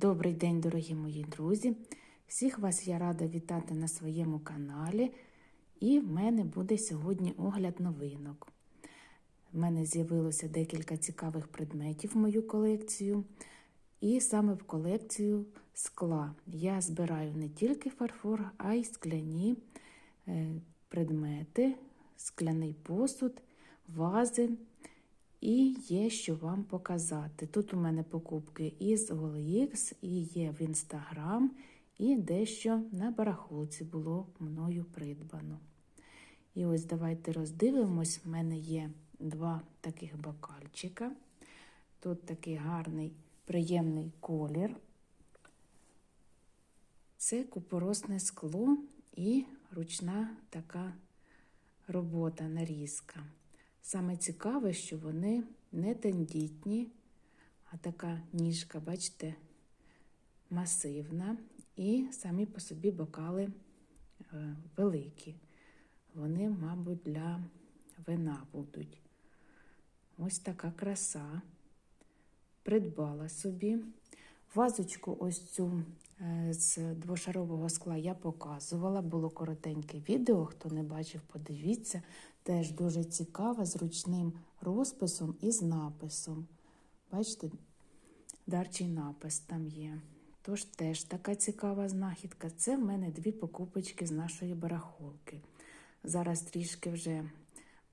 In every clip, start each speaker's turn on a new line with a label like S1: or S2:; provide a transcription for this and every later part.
S1: Добрий день, дорогі мої друзі! Всіх вас я рада вітати на своєму каналі. І в мене буде сьогодні огляд новинок. В мене з'явилося декілька цікавих предметів в мою колекцію. І саме в колекцію скла. Я збираю не тільки фарфор, а й скляні е, предмети, скляний посуд, вази. І є що вам показати. Тут у мене покупки із OLX, і є в Instagram, і дещо на барахолці було мною придбано. І ось давайте роздивимось. У мене є два таких бокальчика. Тут такий гарний, приємний колір. Це купоросне скло і ручна така робота, нарізка. Саме цікаве, що вони не тендітні, а така ніжка, бачите, масивна, і самі по собі бокали е, великі. Вони, мабуть, для вина будуть. Ось така краса. Придбала собі. Вазочку ось цю е, з двошарового скла я показувала. Було коротеньке відео. Хто не бачив, подивіться. Теж дуже цікава, з ручним розписом і з написом. Бачите, дарчий напис там є. Тож теж така цікава знахідка. Це в мене дві покупочки з нашої барахолки. Зараз трішки вже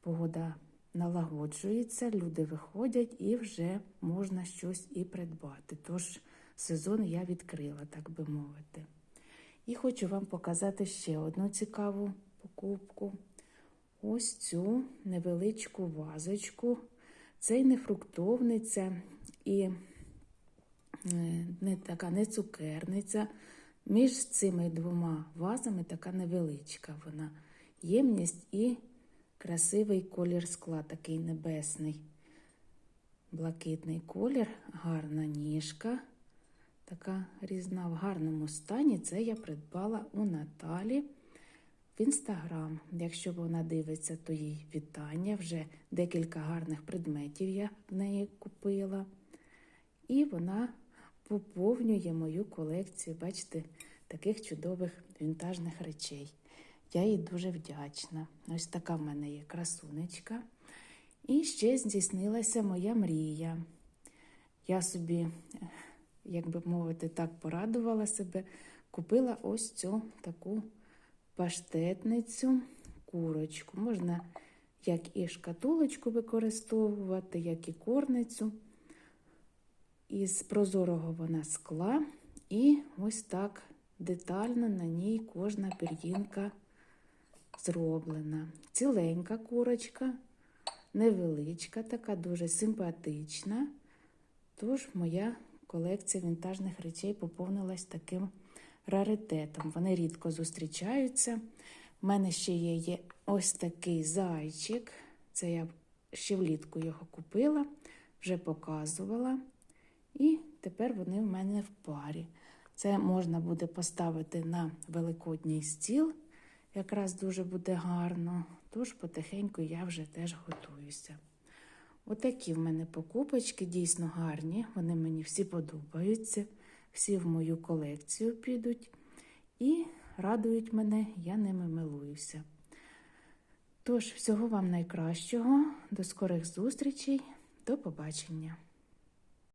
S1: погода налагоджується, люди виходять і вже можна щось і придбати. Тож сезон я відкрила, так би мовити. І хочу вам показати ще одну цікаву покупку. Ось цю невеличку вазочку. Це й не фруктовниця, і не така не цукерниця. Між цими двома вазами така невеличка вона. Ємність і красивий колір скла, такий небесний, блакитний колір, гарна ніжка, така різна в гарному стані. Це я придбала у Наталі в інстаграм. Якщо вона дивиться, то їй вітання. Вже декілька гарних предметів я в неї купила. І вона поповнює мою колекцію, бачите, таких чудових вінтажних речей. Я їй дуже вдячна. Ось така в мене є красунечка. І ще здійснилася моя мрія. Я собі, як би мовити, так порадувала себе, купила ось цю таку паштетницю, курочку. Можна як і шкатулочку використовувати, як і корницю. Із прозорого вона скла, і ось так детально на ній кожна пір'їнка зроблена. Ціленька курочка, невеличка, така дуже симпатична. Тож моя колекція вінтажних речей поповнилась таким раритетом. Вони рідко зустрічаються. У мене ще є, є ось такий зайчик. Це я ще влітку його купила, вже показувала. І тепер вони в мене в парі. Це можна буде поставити на великодній стіл, якраз дуже буде гарно. Тож потихеньку я вже теж готуюся. Отакі в мене покупочки дійсно гарні, вони мені всі подобаються, всі в мою колекцію підуть і радують мене, я ними милуюся. Тож, всього вам найкращого, до скорих зустрічей, до побачення!